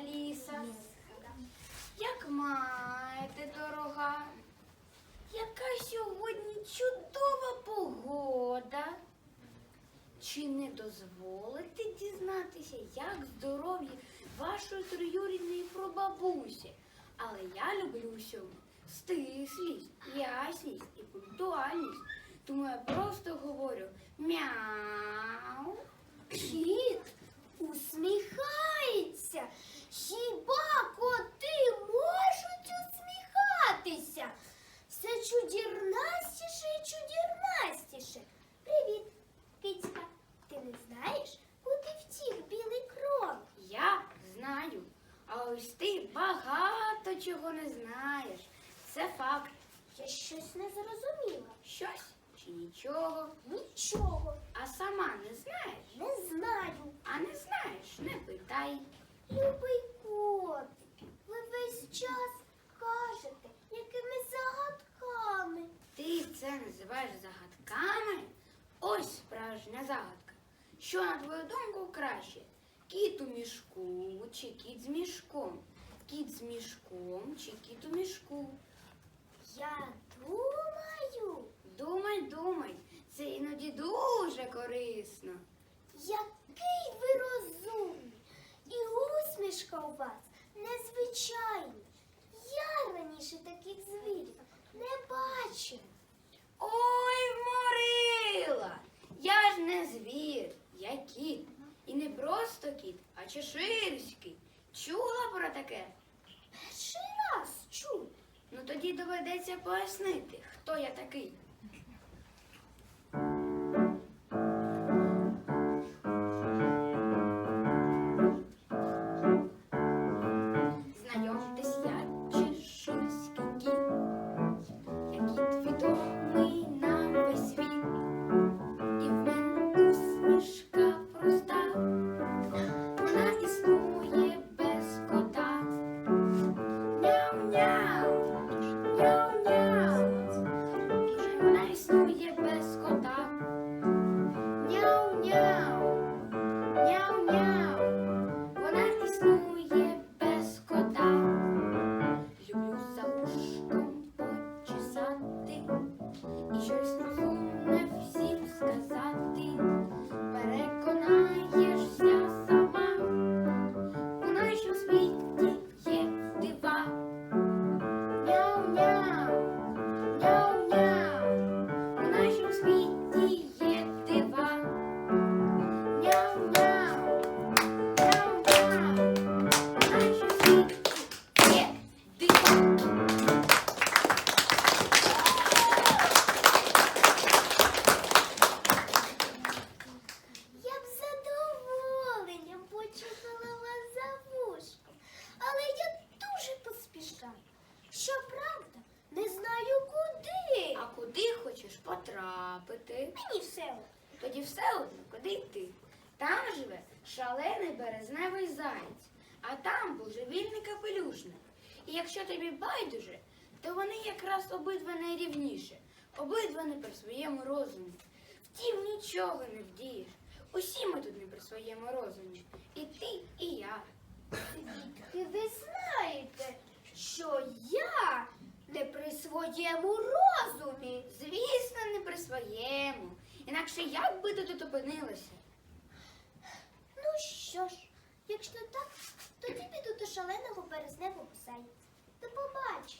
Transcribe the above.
Аліса. Як маєте, дорога, яка сьогодні чудова погода. Чи не дозволите дізнатися, як здоров'я вашої троюрідної пробабусі? Але я люблю всьому стислість, ясність і пунктуальність. Тому я просто говорю м'я. Усміхатися? Все чудірнастіше і чудірнастіше. Привіт, кицька. Ти не знаєш, куди втік білий крон? Я знаю, а ось ти багато чого не знаєш. Це факт. Я щось не зрозуміла. Щось чи нічого. Нічого. А сама не знаєш? Не знаю. А не знаєш, не питай. Любий котик, ви весь час кажете. Ти це називаєш загадками? Ось справжня загадка. Що, на твою думку, краще? Кіт у мішку чи кіт з мішком? Кіт з мішком чи кіт у мішку? Я думаю, Думай, думай, це іноді дуже корисно. який ви розумний. І усмішка у вас незвичайна. Я раніше таких звірів не бачила. Ой, Морила! Я ж не звір, я кіт. І не кіт, а чеширський. Чула про таке? Перший раз чув. Ну тоді доведеться пояснити, хто я такий. Meow, meow. Потрапити? Мені все. одно. Тоді все одно, куди йти. Там живе шалений березневий заєць, а там божевільний капелюшник. І якщо тобі байдуже, то вони якраз обидва найрівніші, обидва не при своєму розумі. Втім, нічого не вдієш. Усі ми тут не при своєму розумі. І ти, і я. Звідки ви знаєте, що я не при своєму розумі? Звісно, не при своєму. Інакше як би ти тут опинилася? Ну що ж, якщо так, тоді піду до шаленого березневого зайця. До побачення.